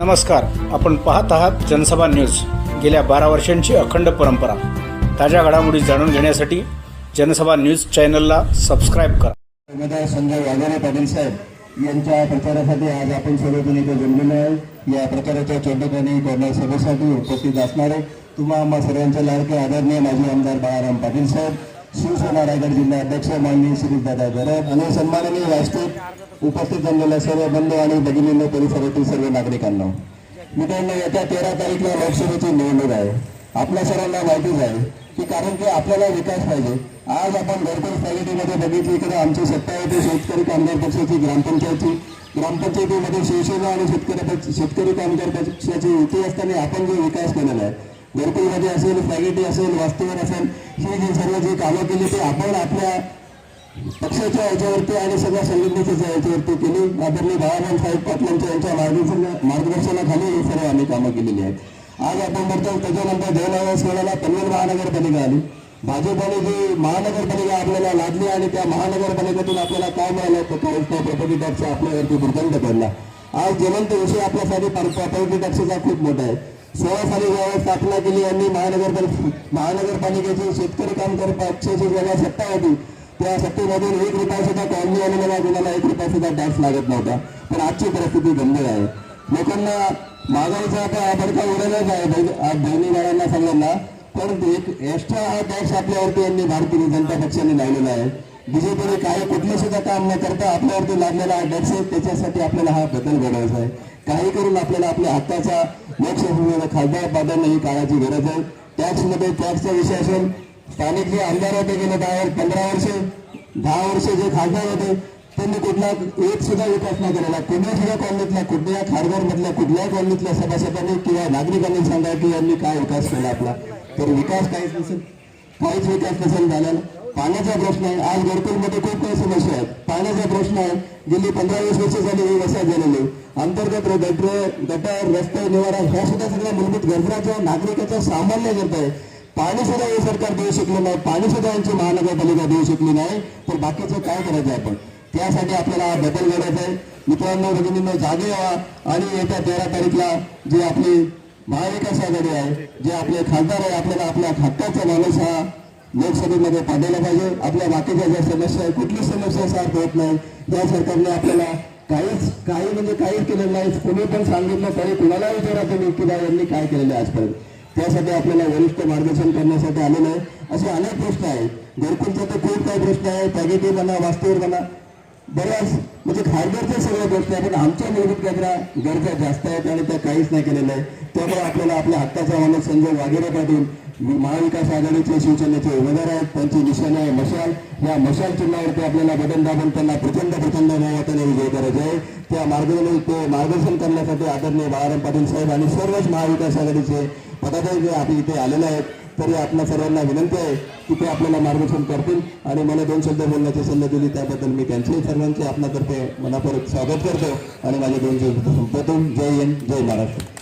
नमस्कार. आपण पाहत आहात जनसभा न्यूज. गेल्या बारा वर्षांची अखंड परंपरा. ताज्या घडामोडी जाणून घेण्यासाठी जनसभा न्यूज चॅनलला सबस्क्राईब करा. उमेदवार संजय वाघारे पाटील साहेब यांच्या प्रचारासाठी आज आपण सर्वजण इथे जमलेलो आहे या प्रचाराच्या चोंडकाने कॉर्नर सभेसाठी उपस्थित असणारे तुम्हा आम्हा सर्वांचे लाडके आदरणीय माजी आमदार बाळाराम पाटील साहेब शिवसेना रायगड जिल्हा अध्यक्ष माननीय श्री दादा गरब आणि सन्माननीय व्यासपीठ उपस्थित झालेल्या सर्व बंधू आणि भगिनींनो परिसरातील सर्व नागरिकांना. मित्रांनो येत्या तेरा तारीखला लोकसभेची निवडणूक आहे. आपल्या सर्वांना माहितीच आहे की कारण की आपल्याला विकास पाहिजे. आज आपण घरकर क्वालिटीमध्ये बघितली इकडे आमची सत्ता होती शेतकरी कामगार पक्षाची ग्रामपंचायतची ग्रामपंचायतीमध्ये शिवसेना आणि शेतकरी पक्ष शेतकरी कामगार पक्षाची युती असताना आपण जो विकास केलेला आहे घरकुलमध्ये असेल फ्लॅगेटी असेल वास्तूवर असेल ही जी सर्व जी कामं केली ती आपण आपल्या पक्षाच्या याच्यावरती आणि सगळ्या संघटनेच्या याच्यावरती केली. आदरणीय बाळाराम साहेब पाटलांच्या यांच्या मार्गदर्शन मार्गदर्शनाखाली ही सर्व आम्ही कामं केलेली आहेत. आज आपण बघतो त्याच्यानंतर दोन हजार सोळाला पनवेल महानगरपालिका आली. भाजपने जी महानगरपालिका आपल्याला लादली आणि त्या महानगरपालिकेतून आपल्याला काय मिळालं तर काहीच नाही प्रॉपर्टी टॅक्स आपल्यावरती दुर्दंड पडला. आज जिवंत विषय आपल्यासाठी प्रॉपर्टी टॅक्सचा खूप मोठा आहे. सोळा साली जेव्हा स्थापना केली. यांनी महानगर महानगरपालिकेची शेतकरी काम करत पक्षाची जेव्हा सत्ता होती त्या सत्तेमधून एक रुपया सुद्धा कॉलनी आलेला मला कुणाला एक रुपया सुद्धा टॅक्स लागत नव्हता. पण आजची परिस्थिती गंभीर आहे. लोकांना महागाईचा आता भडका उडालाच आहे. बहि- आज बहिणी भावांना सगळ्यांना पण एक एक्स्ट्रा हा टॅक्स आपल्यावरती यांनी भारतीय जनता पक्षाने लावलेला आहे. बीजेपीने काय कुठलं सुद्धा काम न करता आपल्यावरती लादलेला हा आहे त्याच्यासाठी आपल्याला हा बदल घडवायचा आहे. काही करून आपल्याला आपल्या हक्काचा लोकसभेमध्ये खासदार पाडणं ही काळाची गरज आहे. टॅक्समध्ये टॅक्सचा विषय असेल स्थानिक जे आमदार होते गेले दहा पंधरा वर्षे दहा वर्षे जे खासदार होते त्यांनी कुठला एक सुद्धा विकास नाही केलेला. कुठल्या सुद्धा कॉलनीतल्या कुठल्या खारघरमधल्या कुठल्याही कॉलनीतल्या सभासदांनी किंवा नागरिकांनी सांगा की यांनी काय विकास केला आपला. तर विकास काहीच नसेल काहीच विकास नसेल झालेला. पाण्याचा प्रश्न आहे. आज घरकुलमध्ये खूप काही समस्या आहेत. पाण्याचा प्रश्न आहे. गेली पंधरा वीस वर्ष झाली ही वसाहत झालेली. अंतर्गत गटर गटर रस्ते निवारा ह्या सुद्धा सगळ्या मूलभूत गरजाच्या नागरिकाच्या सामान्य करत आहे पाणी सुद्धा हे सरकार देऊ शकले नाही. पाणी सुद्धा यांची महानगरपालिका देऊ शकली नाही. तर बाकीचं काय करायचं आपण? त्यासाठी आपल्याला बदल घडायचा आहे. मित्रांनो भगिनींनो जागे व्हा. आणि येत्या तेरा तारीखला जे आपली महाविकास आघाडी आहे जे आपले खासदार आहे आपल्याला आपल्या हक्काचा माणूस हा लोकसभेमध्ये पाठवला पाहिजे. आपल्या बाकीच्या ज्या समस्या आहे कुठली समस्या सार्थ होत नाही. या सरकारने आपल्याला काहीच काही म्हणजे काहीच केलेलं नाही कोणी पण सांगितलं तरी कुणाला विचारा तुम्ही की बा यांनी काय केलेलं आहे आजपर्यंत. त्यासाठी आपल्याला वरिष्ठ मार्गदर्शन करण्यासाठी आलेलं आहे. असे अनेक प्रश्न आहेत. घरकुलचा तर खूप काही प्रश्न आहे. पॅकेटी म्हणा वास्तूवर म्हणा. बऱ्याच म्हणजे खारघरचे सगळे गोष्टी आहेत. पण आमच्या मूलभूत गरजा गरजा जास्त आहेत आणि त्या काहीच नाही केलेलं आहे त्यामुळे आपल्याला आपल्या हक्काचा माणूस संजय वाघेरे पाटील महाविकास आघाडीचे शिवसेनेचे उमेदवार आहेत त्यांची निशाण आहे मशाल. या मशाल चिन्हावरती आपल्याला बटन दाबून त्यांना प्रचंड प्रचंड बहुमताने विजय करायचे आहे. त्या मार्गदर्शन ते मार्गदर्शन करण्यासाठी आदरणीय बाळाराम पाटील साहेब आणि सर्वच महाविकास आघाडीचे पदाधिकारी जे आपले इथे आलेले आहेत तरी आपल्या सर्वांना विनंती आहे की ते आपल्याला मार्गदर्शन करतील. आणि मला दोन शब्द बोलण्याची संधी दिली त्याबद्दल मी त्यांचे सर्वांचे आपल्यातर्फे मनापूर्वक स्वागत करतो. आणि माझे दोन शब्द संपवतो. जय हिंद जय महाराष्ट्र.